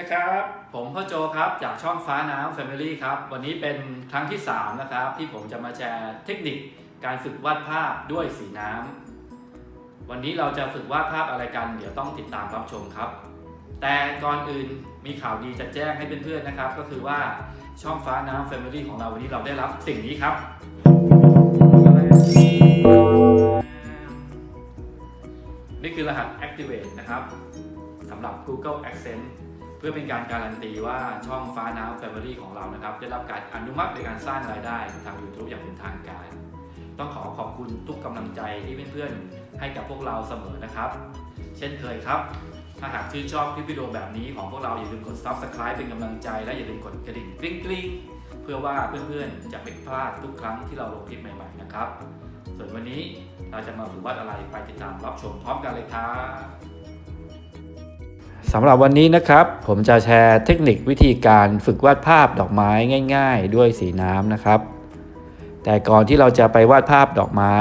นะครับ ผมพ่อโจครับจากช่องฟ้าน้ำ Family ครับ วันนี้เป็นครั้งที่ 3 นะครับ ที่ผมจะมาแชร์เทคนิคการฝึกวาดภาพด้วยสีน้ำ วันนี้เราจะฝึกวาดภาพอะไรกัน เดี๋ยวต้องติดตามรับชมครับ แต่ก่อนอื่นมีข่าวดีจะแจ้งให้เพื่อนๆนะครับ ก็คือว่าช่องฟ้าน้ำ Family ของเราวันนี้เราได้รับสิ่งนี้ครับ นี่คือรหัส activate นะครับสำหรับ Google Accent เพื่อเป็นการการันตีว่าช่องฟ้าน้ำ Family ของเรานะครับ ได้รับการอนุมัติในการสร้างรายได้ทาง YouTube อย่างเป็นทางการ ต้องขอขอบคุณทุกกำลังใจที่เพื่อนๆให้กับพวกเราเสมอนะครับ เช่นเคยครับ ถ้าหากชื่นชอบคลิปวิดีโอแบบนี้ของพวกเราอย่าลืมกด Subscribe เป็นกำลังใจและอย่าลืมกดกระดิ่งกริ๊งกริ๊งเพื่อว่าเพื่อนๆจะไม่พลาดทุกครั้งที่เราลงคลิปใหม่ๆนะครับ ส่วนวันนี้เราจะมาฝึกวาดอะไรไปติดตามรับชมพร้อมกันเลยครับ สำหรับวันนี้นะครับ ผมจะแชร์เทคนิควิธีการฝึกวาดภาพดอกไม้ง่าย ๆ ด้วยสีน้ำนะครับ แต่ก่อนที่เราจะไปวาดภาพดอกไม้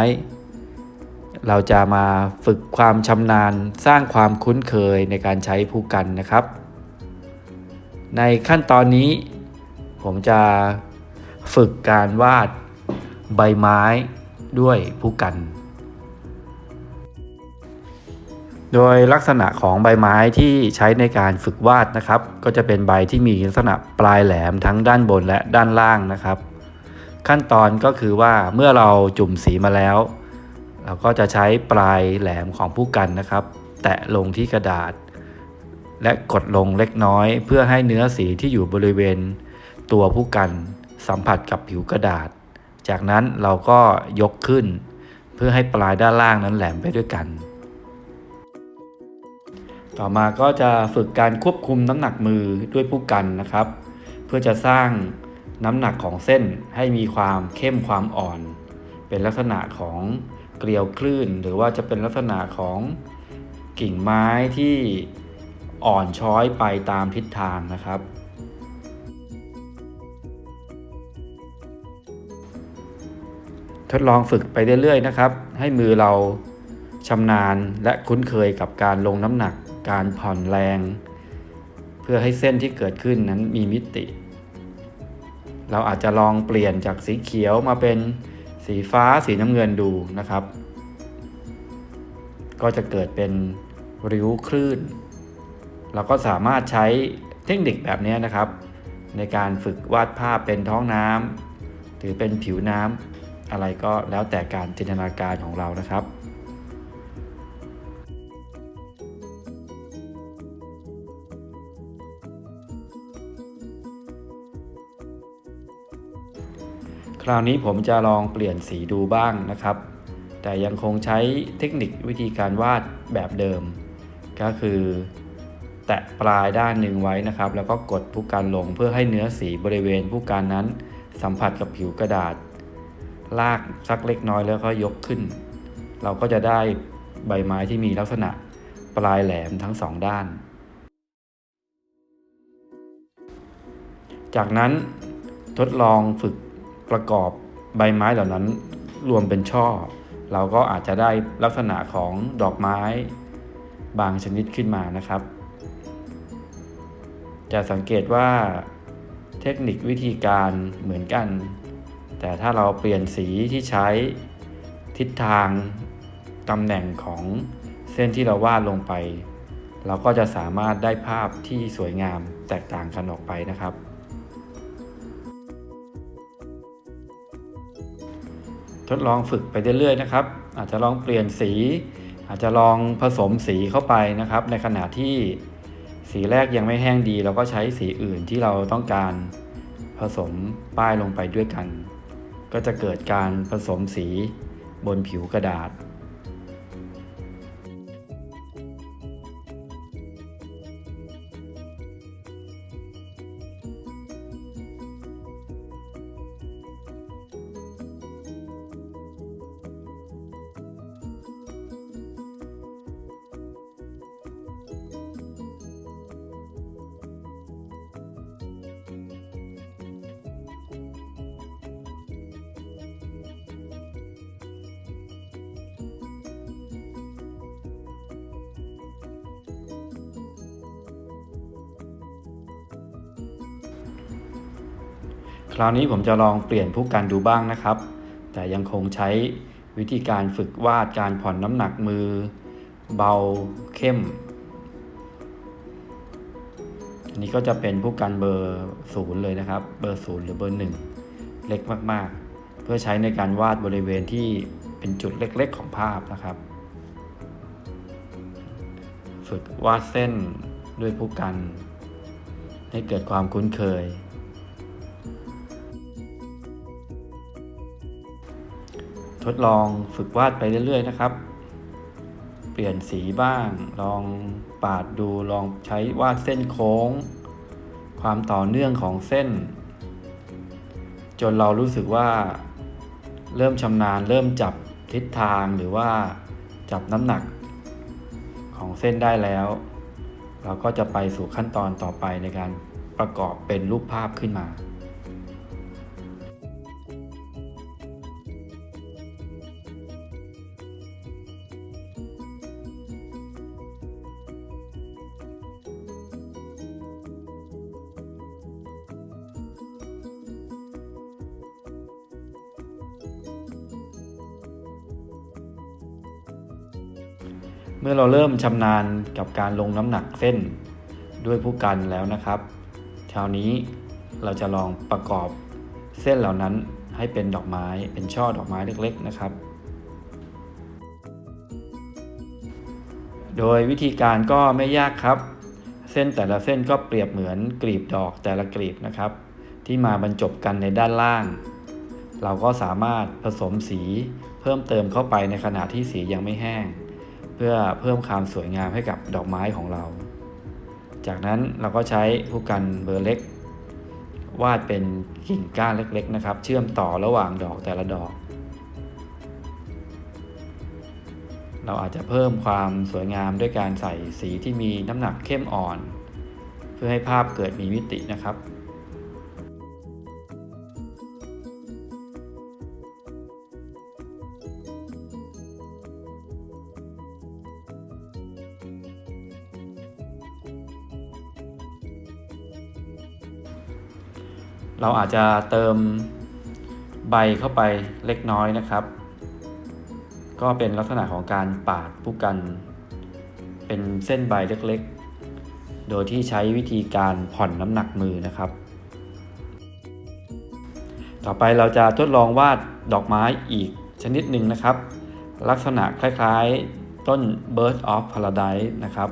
เราจะมาฝึกความชำนาญสร้างความคุ้นเคยในการใช้ผู้กันนะครับ ในขั้นตอนนี้ ผมจะฝึกการวาดใบไม้ด้วยผู้กัน โดยลักษณะของใบไม้ที่ใช้ในการฝึกวาดนะครับ ก็จะเป็นใบที่มีลักษณะปลายแหลมทั้งด้านบนและด้านล่างนะครับ ขั้นตอนก็คือว่าเมื่อเราจุ่มสีมาแล้ว เราก็จะใช้ปลายแหลมของผู้กันนะครับ แตะลงที่กระดาษ และกดลงเล็กน้อย เพื่อให้เนื้อสีที่อยู่บริเวณ ตัวผู้กันสัมผัสกับผิวกระดาษ จากนั้นเราก็ยกขึ้น เพื่อให้ปลายด้านล่างนั้นแหลมไปด้วยกัน ต่อมาก็จะฝึกการควบคุมน้ำหนักมือด้วยผู้กันนะครับ เพื่อจะสร้างน้ำหนักของเส้นให้มีความเข้มความอ่อน เป็นลักษณะของเกลียวคลื่น หรือว่าจะเป็นลักษณะของกิ่งไม้ที่อ่อนช้อยไปตามทิศทางนะครับ ทดลองฝึกไปเรื่อยๆนะครับ ให้มือเราชำนาญและคุ้นเคยกับการลงน้ำหนัก การผ่อนแรง เพื่อให้เส้นที่เกิดขึ้นนั้นมีมิติ เราอาจจะลองเปลี่ยนจากสีเขียวมาเป็นสีฟ้าสีน้ำเงินดูนะครับ ก็จะเกิดเป็นริ้วคลื่น เราก็สามารถใช้เทคนิคแบบนี้นะครับ ในการฝึกวาดภาพเป็นท้องน้ำหรือเป็นผิวน้ำอะไรก็แล้วแต่การจินตนาการของเรานะครับ คราวนี้ผมจะลองเปลี่ยนสีดูบ้างนะครับ แต่ยังคงใช้เทคนิควิธีการวาดแบบเดิม ก็คือ แตะปลายด้านหนึ่งไว้นะครับ แล้วก็กดผู้การลงเพื่อให้เนื้อสีบริเวณผู้การนั้น สัมผัสกับผิวกระดาษ ลากสักเล็กน้อยแล้วก็ยกขึ้น เราก็จะได้ใบไม้ที่มีลักษณะปลายแหลมทั้งสองด้าน จากนั้นทดลองฝึก ประกอบใบไม้เหล่านั้นรวมเป็นช่อ เราก็อาจจะได้ลักษณะของดอกไม้บางชนิดขึ้นมานะครับ จะสังเกตว่าเทคนิควิธีการเหมือนกัน แต่ถ้าเราเปลี่ยนสีที่ใช้ทิศทางตำแหน่งของเส้นที่เราวาดลงไป เราก็จะสามารถได้ภาพที่สวยงามแตกต่างกันออกไปนะครับ ทดลองฝึกไปเรื่อยๆนะครับ อาจจะลองเปลี่ยนสี อาจจะลองผสมสีเข้าไปนะครับ ในขณะที่สีแรกยังไม่แห้งดี เราก็ใช้สีอื่นที่เราต้องการผสมป้ายลงไปด้วยกัน ก็จะเกิดการผสมสีบนผิวกระดาษ ราวนี้ผมจะลองเปลี่ยนผู้กันดูบ้างนะครับ แต่ยังคงใช้วิธีการฝึกวาดการผ่อนน้ำหนักมือ เบาเข้ม อันนี้ก็จะเป็นผู้กันเบอร์ศูนย์เลยนะครับ เบอร์ศูนย์หรือเบอร์หนึ่งเล็กมากๆ เพื่อใช้ในการวาดบริเวณที่เป็นจุดเล็กๆของภาพนะครับ ฝึกวาดเส้นด้วยผู้กัน ให้เกิดความคุ้นเคย ทดลองฝึกวาดไปเรื่อยๆนะครับ เปลี่ยนสีบ้าง ลองปาดดูลองใช้วาดเส้นโค้ง ความต่อเนื่องของเส้น จนเรารู้สึกว่า เริ่มชำนาญเริ่มจับทิศทางหรือว่าจับน้ำหนักของเส้นได้แล้ว เราก็จะไปสู่ขั้นตอนต่อไปในการประกอบเป็นรูปภาพขึ้นมา เมื่อเราเริ่มชำนาญกับการลงน้ำหนักเส้นด้วยผู้กันแล้วนะครับคราวนี้เราจะลองประกอบเส้นเหล่านั้นให้เป็นดอกไม้เป็นช่อดอกไม้เล็ก ๆนะครับ โดยวิธีการก็ไม่ยากครับ เส้นแต่ละเส้นก็เปรียบเหมือนกลีบดอกแต่ละกลีบนะครับ ที่มาบรรจบกันในด้านล่าง เราก็สามารถผสมสีเพิ่มเติมเข้าไปในขณะที่สียังไม่แห้ง พื่อเพิ่มความสวยงามให้กับดอกไม้ของเรา จากนั้นเราก็ใช้ผู้กันเบอร์เล็ก วาดเป็นกิ่งก้านเล็กๆนะครับ เชื่อมต่อระหว่างดอกแต่ละดอก เราอาจจะเพิ่มความสวยงามด้วยการใส่สีที่มีน้ำหนักเข้มอ่อน เพื่อให้ภาพเกิดมีมิตินะครับ เราอาจจะเติมใบเข้าไปเล็กน้อยนะครับ ก็เป็นลักษณะของการปาดผู้กัน เป็นเส้นใบเล็กๆ โดยที่ใช้วิธีการผ่อนน้ำหนักมือนะครับ ต่อไปเราจะทดลองวาดดอกไม้อีกชนิดหนึ่งนะครับ ลักษณะคล้ายๆต้น Bird of Paradise นะครับ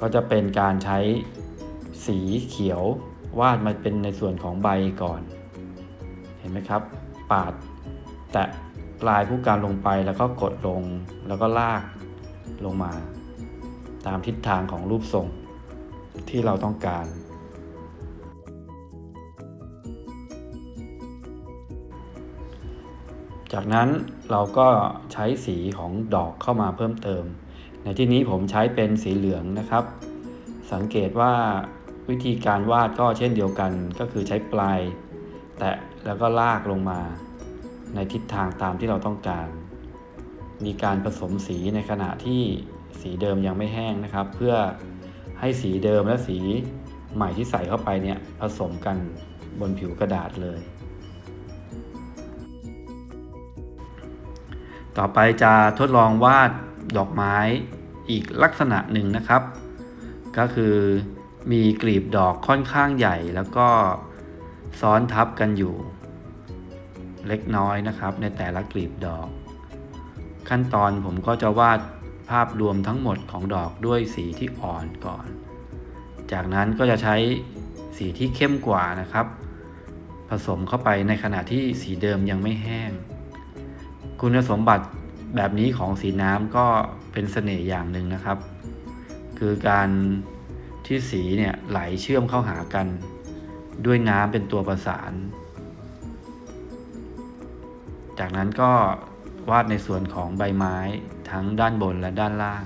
ก็จะเป็นการใช้สีเขียว วาดมาเป็นในส่วนของใบก่อน เห็นไหมครับ ปาด แตะปลายผู้การลงไปแล้วก็กดลงแล้วก็ลากลงมา ตามทิศทางของรูปทรงที่เราต้องการ จากนั้นเราก็ใช้สีของดอกเข้ามาเพิ่มเติม ในที่นี้ผมใช้เป็นสีเหลืองนะครับ สังเกตว่า วิธีการวาดก็เช่นเดียวกันก็คือใช้ปลาย แตะแล้วก็ลากลงมาในทิศทางตามที่เราต้องการ มีการผสมสีในขณะที่สีเดิมยังไม่แห้งนะครับ เพื่อให้สีเดิมและสีใหม่ที่ใส่เข้าไปเนี่ยผสมกันบนผิวกระดาษเลย ต่อไปจะทดลองวาดดอกไม้อีกลักษณะหนึ่งนะครับ ก็คือ มีกลีบดอกค่อนข้างใหญ่แล้วก็ซ้อนทับกันอยู่ เล็กน้อยนะครับ ในแต่ละกลีบดอก ขั้นตอนผมก็จะวาดภาพรวมทั้งหมดของดอกด้วยสีที่อ่อนก่อน จากนั้นก็จะใช้สีที่เข้มกว่านะครับ ผสมเข้าไปในขณะที่สีเดิมยังไม่แห้ง คุณสมบัติแบบนี้ของสีน้ำก็เป็นเสน่ห์อย่างหนึ่งนะครับ คือการ ที่สีเนี่ยไหลเชื่อมเข้าหากัน ด้วยน้ำเป็นตัวประสาน จากนั้นก็วาดในส่วนของใบไม้ทั้งด้านบนและด้านล่าง